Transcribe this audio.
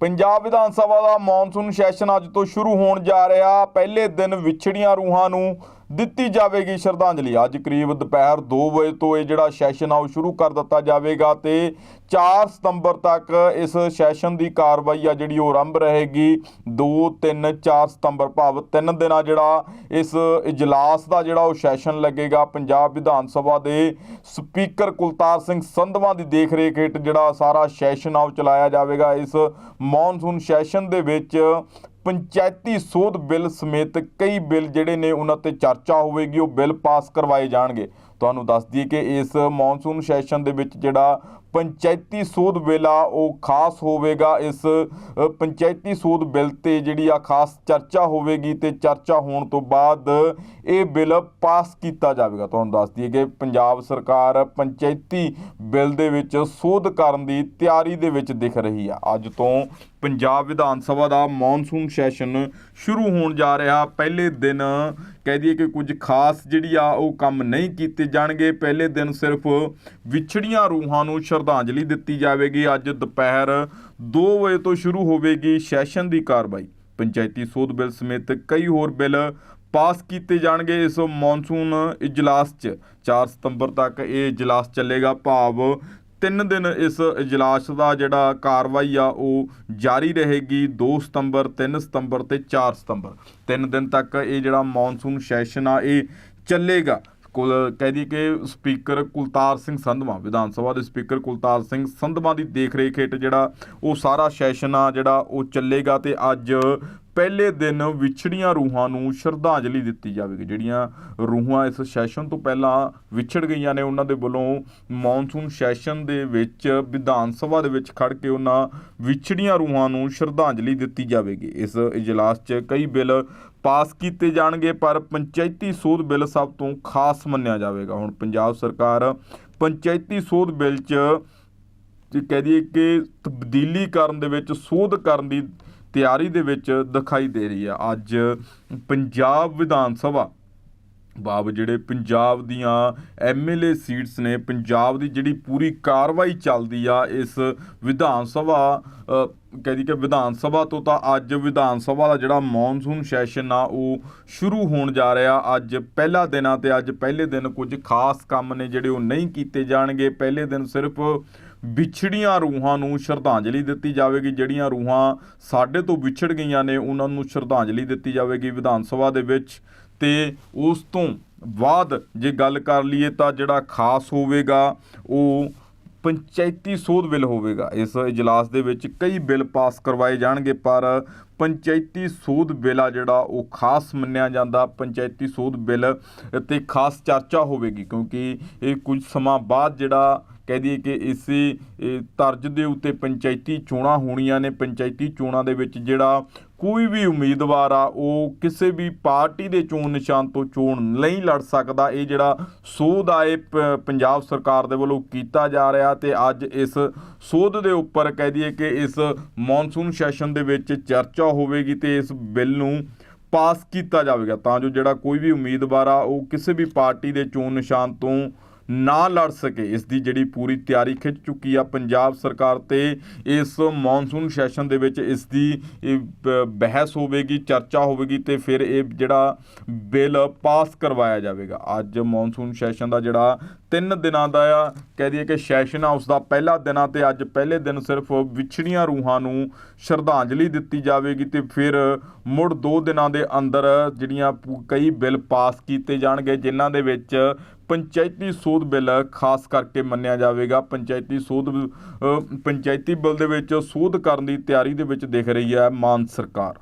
ਪੰਜਾਬ ਵਿਧਾਨ ਸਭਾ ਦਾ monsoon session ਅੱਜ ਤੋਂ ਸ਼ੁਰੂ ਹੋਣ ਜਾ ਰਿਹਾ। ਪਹਿਲੇ ਦਿਨ ਵਿਛੜੀਆਂ ਰੂਹਾਂ ਨੂੰ ਦਿੱਤੀ ਜਾਵੇਗੀ ਸ਼ਰਧਾਂਜਲੀ। ਅੱਜ ਕਰੀਬ ਦੁਪਹਿਰ 2 ਵਜੇ ਤੋਂ ਇਹ ਜਿਹੜਾ ਸੈਸ਼ਨ ਆ, ਉਹ ਸ਼ੁਰੂ ਕਰ ਦਿੱਤਾ ਜਾਵੇਗਾ ਤੇ 4 ਸਤੰਬਰ ਤੱਕ ਇਸ ਸੈਸ਼ਨ ਦੀ ਕਾਰਵਾਈ ਆ ਜਿਹੜੀ ਉਹ ਆਰੰਭ ਰਹੇਗੀ। 2 3 4 ਸਤੰਬਰ ਭਾਵ ਤਿੰਨ ਦਿਨਾਂ ਜਿਹੜਾ ਇਸ ਇਜਲਾਸ ਦਾ ਜਿਹੜਾ ਉਹ ਸੈਸ਼ਨ ਲੱਗੇਗਾ। ਪੰਜਾਬ ਵਿਧਾਨ ਸਭਾ ਦੇ ਸਪੀਕਰ ਕੁਲਤਾਰ ਸਿੰਘ ਸੰਧਵਾ ਦੀ ਦੇਖਰੇਖ ਹੇਠ ਜਿਹੜਾ ਸਾਰਾ ਸੈਸ਼ਨ ਆ, ਉਹ ਚਲਾਇਆ ਜਾਵੇਗਾ। ਇਸ ਮੌਨਸੂਨ ਸੈਸ਼ਨ ਦੇ ਵਿੱਚ ਪੰਚਾਇਤੀ ਸੋਧ ਬਿੱਲ ਸਮੇਤ ਕਈ ਬਿੱਲ ਜਿਹੜੇ ਨੇ ਉਹਨਾਂ ਤੇ ਚਰਚਾ ਹੋਵੇਗੀ, ਉਹ ਬਿੱਲ ਪਾਸ ਕਰਵਾਏ ਜਾਣਗੇ। ਤੁਹਾਨੂੰ ਦੱਸ ਦਈਏ ਕਿ ਇਸ ਮੌਨਸੂਨ ਸੈਸ਼ਨ ਦੇ ਵਿੱਚ ਜਿਹੜਾ ਪੰਚਾਇਤੀ ਸੋਧ ਬਿੱਲ ਆ ਉਹ ਖਾਸ ਹੋਵੇਗਾ। ਇਸ ਪੰਚਾਇਤੀ ਸੋਧ ਬਿੱਲ ਤੇ ਜਿਹੜੀ ਆ ਖਾਸ ਚਰਚਾ ਹੋਵੇਗੀ ਤੇ ਚਰਚਾ ਹੋਣ ਤੋਂ ਬਾਅਦ ਇਹ ਬਿੱਲ ਪਾਸ ਕੀਤਾ ਜਾਵੇਗਾ। ਤੁਹਾਨੂੰ ਦੱਸ ਦਈਏ ਕਿ ਪੰਜਾਬ ਸਰਕਾਰ ਪੰਚਾਇਤੀ ਬਿੱਲ ਦੇ ਵਿੱਚ ਸੋਧ ਕਰਨ ਦੀ ਤਿਆਰੀ ਦੇ ਵਿੱਚ ਦਿਖ ਰਹੀ ਆ। ਅੱਜ ਤੋਂ ਪੰਜਾਬ ਵਿਧਾਨ ਸਭਾ ਦਾ ਮੌਨਸੂਨ ਸੈਸ਼ਨ ਸ਼ੁਰੂ ਹੋਣ ਜਾ ਰਿਹਾ। ਪਹਿਲੇ ਦਿਨ ਕਹਿ ਦਈਏ ਕਿ ਕੁਝ ਖਾਸ ਜਿਹੜੀ ਆ ਉਹ ਕੰਮ ਨਹੀਂ ਕੀਤੇ ਜਾਣਗੇ। ਪਹਿਲੇ ਦਿਨ ਸਿਰਫ ਵਿਛੜੀਆਂ ਰੂਹਾਂ ਨੂੰ ਸ਼ਰਧਾਂਜਲੀ ਦਿੱਤੀ ਜਾਵੇਗੀ। ਅੱਜ ਦੁਪਹਿਰ 2 ਵਜੇ ਤੋਂ ਸ਼ੁਰੂ ਹੋਵੇਗੀ ਸੈਸ਼ਨ ਦੀ ਕਾਰਵਾਈ। ਪੰਚਾਇਤੀ ਸੋਧ ਬਿੱਲ ਸਮੇਤ ਕਈ ਹੋਰ ਬਿੱਲ ਪਾਸ ਕੀਤੇ ਜਾਣਗੇ ਇਸ ਮੌਨਸੂਨ ਇਜਲਾਸ 'ਚ। 4 ਸਤੰਬਰ ਤੱਕ ਇਹ ਇਜਲਾਸ ਚੱਲੇਗਾ। ਭਾਵ ਤਿੰਨ ਦਿਨ ਇਸ ਇਜਲਾਸ ਦਾ ਜਿਹੜਾ ਕਾਰਵਾਈ ਆ, ਉਹ ਜਾਰੀ ਰਹੇਗੀ 2 ਸਤੰਬਰ 3 ਸਤੰਬਰ ਤੇ 4 ਸਤੰਬਰ। ਤਿੰਨ ਦਿਨ ਤੱਕ ਇਹ ਜਿਹੜਾ ਮੌਨਸੂਨ ਸੈਸ਼ਨ ਆ, ਇਹ ਚੱਲੇਗਾ। ਕੁਲ ਕਹਿ ਦਈਏ ਕਿ ਸਪੀਕਰ ਕੁਲਤਾਰ ਸਿੰਘ ਸੰਧਵਾ, ਵਿਧਾਨ ਸਭਾ ਦੇ ਸਪੀਕਰ ਕੁਲਤਾਰ ਸਿੰਘ ਸੰਧਵਾ ਦੀ ਦੇਖ ਰੇਖ ਹੇਠ ਜਿਹੜਾ ਉਹ ਸਾਰਾ ਸੈਸ਼ਨ ਆ, ਜਿਹੜਾ ਉਹ ਚੱਲੇਗਾ ਤੇ ਅੱਜ ਪਹਿਲੇ ਦਿਨ ਵਿਛੜੀਆਂ ਰੂਹਾਂ ਨੂੰ ਸ਼ਰਧਾਂਜਲੀ ਦਿੱਤੀ ਜਾਵੇਗੀ। ਜਿਹੜੀਆਂ ਰੂਹਾਂ ਇਸ ਸੈਸ਼ਨ ਤੋਂ ਪਹਿਲਾਂ ਵਿਛੜ ਗਈਆਂ ਨੇ, ਉਹਨਾਂ ਦੇ ਵੱਲੋਂ ਮੌਨਸੂਨ ਸੈਸ਼ਨ ਦੇ ਵਿੱਚ, ਵਿਧਾਨ ਸਭਾ ਦੇ ਵਿੱਚ ਖੜ ਕੇ ਉਹਨਾਂ ਵਿਛੜੀਆਂ ਰੂਹਾਂ ਨੂੰ ਸ਼ਰਧਾਂਜਲੀ ਦਿੱਤੀ ਜਾਵੇਗੀ। ਇਸ ਇਜਲਾਸ 'ਚ ਕਈ ਬਿੱਲ ਪਾਸ ਕੀਤੇ ਜਾਣਗੇ, ਪਰ ਪੰਚਾਇਤੀ ਸੋਧ ਬਿੱਲ ਸਭ ਤੋਂ ਖਾਸ ਮੰਨਿਆ ਜਾਵੇਗਾ। ਹੁਣ ਪੰਜਾਬ ਸਰਕਾਰ ਪੰਚਾਇਤੀ ਸੋਧ ਬਿੱਲ 'ਚ, ਕਹਿ ਦਈਏ ਕਿ ਤਬਦੀਲੀ ਕਰਨ ਦੇ ਵਿੱਚ, ਸੋਧ ਕਰਨ ਦੀ ਤਿਆਰੀ ਦੇ ਵਿੱਚ ਦਿਖਾਈ ਦੇ ਰਹੀ ਆ। ਅੱਜ ਪੰਜਾਬ ਵਿਧਾਨ ਸਭਾ ਬਾਬ ਜਿਹੜੇ ਪੰਜਾਬ ਦੀਆਂ ਐਮਐਲਏ ਸੀਟਸ ਨੇ, ਪੰਜਾਬ ਦੀ ਜਿਹੜੀ ਪੂਰੀ ਕਾਰਵਾਈ ਚੱਲਦੀ ਆ ਇਸ ਵਿਧਾਨ ਸਭਾ ਕਹਿੰਦੀ ਕਿ ਵਿਧਾਨ ਸਭਾ ਤੋਂ ਤਾਂ ਅੱਜ ਵਿਧਾਨ ਸਭਾ ਦਾ ਜਿਹੜਾ ਮੌਨਸੂਨ ਸੈਸ਼ਨ ਆ, ਉਹ ਸ਼ੁਰੂ ਹੋਣ ਜਾ ਰਿਹਾ। ਅੱਜ ਪਹਿਲਾ ਦਿਨ ਆ ਤੇ ਅੱਜ ਪਹਿਲੇ ਦਿਨ ਕੁਝ ਖਾਸ ਕੰਮ ਨੇ ਜਿਹੜੇ ਉਹ ਨਹੀਂ ਕੀਤੇ ਜਾਣਗੇ। ਪਹਿਲੇ ਦਿਨ ਸਿਰਫ ਵਿਛੜੀਆਂ ਰੂਹਾਂ ਨੂੰ ਸ਼ਰਧਾਂਜਲੀ ਦਿੱਤੀ ਜਾਵੇਗੀ। ਜਿਹੜੀਆਂ ਰੂਹਾਂ ਸਾਡੇ ਤੋਂ ਵਿਛੜ ਗਈਆਂ ਨੇ, ਉਹਨਾਂ ਨੂੰ ਸ਼ਰਧਾਂਜਲੀ ਦਿੱਤੀ ਜਾਵੇਗੀ ਵਿਧਾਨ ਸਭਾ ਦੇ ਵਿੱਚ। ਤੇ ਉਸ ਤੋਂ ਬਾਅਦ ਜੇ ਗੱਲ ਕਰ ਲਈਏ ਤਾਂ ਜਿਹੜਾ ਖਾਸ ਹੋਵੇਗਾ, ਉਹ ਪੰਚਾਇਤੀ ਸੋਧ ਬਿੱਲ ਹੋਵੇਗਾ। ਇਸ ਇਜਲਾਸ ਦੇ ਵਿੱਚ ਕਈ ਬਿੱਲ ਪਾਸ ਕਰਵਾਏ ਜਾਣਗੇ, ਪਰ ਪੰਚਾਇਤੀ ਸੋਧ ਬਿੱਲ ਆ ਜਿਹੜਾ, ਉਹ ਖਾਸ ਮੰਨਿਆ ਜਾਂਦਾ। ਪੰਚਾਇਤੀ ਸੋਧ ਬਿੱਲ ਤੇ ਖਾਸ ਚਰਚਾ ਹੋਵੇਗੀ, ਕਿਉਂਕਿ ਇਹ ਕੁਝ ਸਮਾਂ ਬਾਅਦ ਜਿਹੜਾ ਕਹਿ ਦਈਏ ਕਿ ਇਸੇ ਤਰਜ਼ ਦੇ ਉੱਤੇ ਪੰਚਾਇਤੀ ਚੋਣਾਂ ਹੋਣੀਆਂ ਨੇ। ਪੰਚਾਇਤੀ ਚੋਣਾਂ ਦੇ ਵਿੱਚ ਜਿਹੜਾ ਕੋਈ ਵੀ ਉਮੀਦਵਾਰ ਆ, ਉਹ ਕਿਸੇ ਵੀ ਪਾਰਟੀ ਦੇ ਚੋਣ ਨਿਸ਼ਾਨ ਤੋਂ ਚੋਣ ਨਹੀਂ ਲੜ ਸਕਦਾ। ਇਹ ਜਿਹੜਾ ਸੋਧ ਆ, ਇਹ ਪ- ਪੰਜਾਬ ਸਰਕਾਰ ਦੇ ਵੱਲੋਂ ਕੀਤਾ ਜਾ ਰਿਹਾ ਤੇ ਅੱਜ ਇਸ ਸੋਧ ਦੇ ਉੱਪਰ ਕਹਿ ਦਈਏ ਕਿ ਇਸ ਮੌਨਸੂਨ ਸੈਸ਼ਨ ਦੇ ਵਿੱਚ ਚਰਚਾ ਹੋਵੇਗੀ ਤੇ ਇਸ ਬਿੱਲ ਨੂੰ ਪਾਸ ਕੀਤਾ ਜਾਵੇਗਾ। ਤਾਂ ਜੋ ਜਿਹੜਾ ਕੋਈ ਵੀ ਉਮੀਦਵਾਰ ਆ, ਉਹ ਕਿਸੇ ਵੀ ਪਾਰਟੀ ਦੇ ਚੋਣ ਨਿਸ਼ਾਨ ਤੋਂ ਨਾ ਲੜ ਸਕੇ। ਇਸ ਦੀ ਜਿਹੜੀ ਪੂਰੀ ਤਿਆਰੀ ਖਿੱਚ ਚੁੱਕੀ ਆ ਪੰਜਾਬ ਸਰਕਾਰ ਤੇ, ਇਸ ਮੌਨਸੂਨ ਸੈਸ਼ਨ ਦੇ ਵਿੱਚ ਇਸ ਦੀ ਇਹ ਬਹਿਸ ਹੋਵੇਗੀ, ਚਰਚਾ ਹੋਵੇਗੀ ਤੇ ਫਿਰ ਇਹ ਜਿਹੜਾ ਬਿੱਲ ਪਾਸ ਕਰਵਾਇਆ ਜਾਵੇਗਾ। ਅੱਜ ਮੌਨਸੂਨ ਸੈਸ਼ਨ ਦਾ ਜਿਹੜਾ ਤਿੰਨ ਦਿਨਾਂ ਦਾ ਆ, ਕਹਿ ਦਈਏ ਕਿ ਸੈਸ਼ਨ ਆ ਉਸ ਦਾ ਪਹਿਲਾ ਦਿਨ ਆ ਤੇ ਅੱਜ ਪਹਿਲੇ ਦਿਨ ਸਿਰਫ ਵਿਛੜੀਆਂ ਰੂਹਾਂ ਨੂੰ ਸ਼ਰਧਾਂਜਲੀ ਦਿੱਤੀ ਜਾਵੇਗੀ ਤੇ ਫਿਰ ਮੁੜ 2 ਦਿਨਾਂ ਦੇ ਅੰਦਰ ਜਿਹੜੀਆਂ ਕਈ ਬਿੱਲ ਪਾਸ ਕੀਤੇ ਜਾਣਗੇ, ਜਿਨ੍ਹਾਂ ਦੇ ਵਿੱਚ ਪੰਚਾਇਤੀ ਸੋਧ ਬਿੱਲ ਖਾਸ ਕਰਕੇ ਮੰਨਿਆ ਜਾਵੇਗਾ। ਪੰਚਾਇਤੀ ਸੋਧ ਪੰਚਾਇਤੀ ਬਿੱਲ ਦੇ ਵਿੱਚ ਸੋਧ ਕਰਨ ਦੀ ਤਿਆਰੀ ਦੇ ਵਿੱਚ ਦਿਖ ਰਹੀ ਹੈ ਮਾਨ ਸਰਕਾਰ।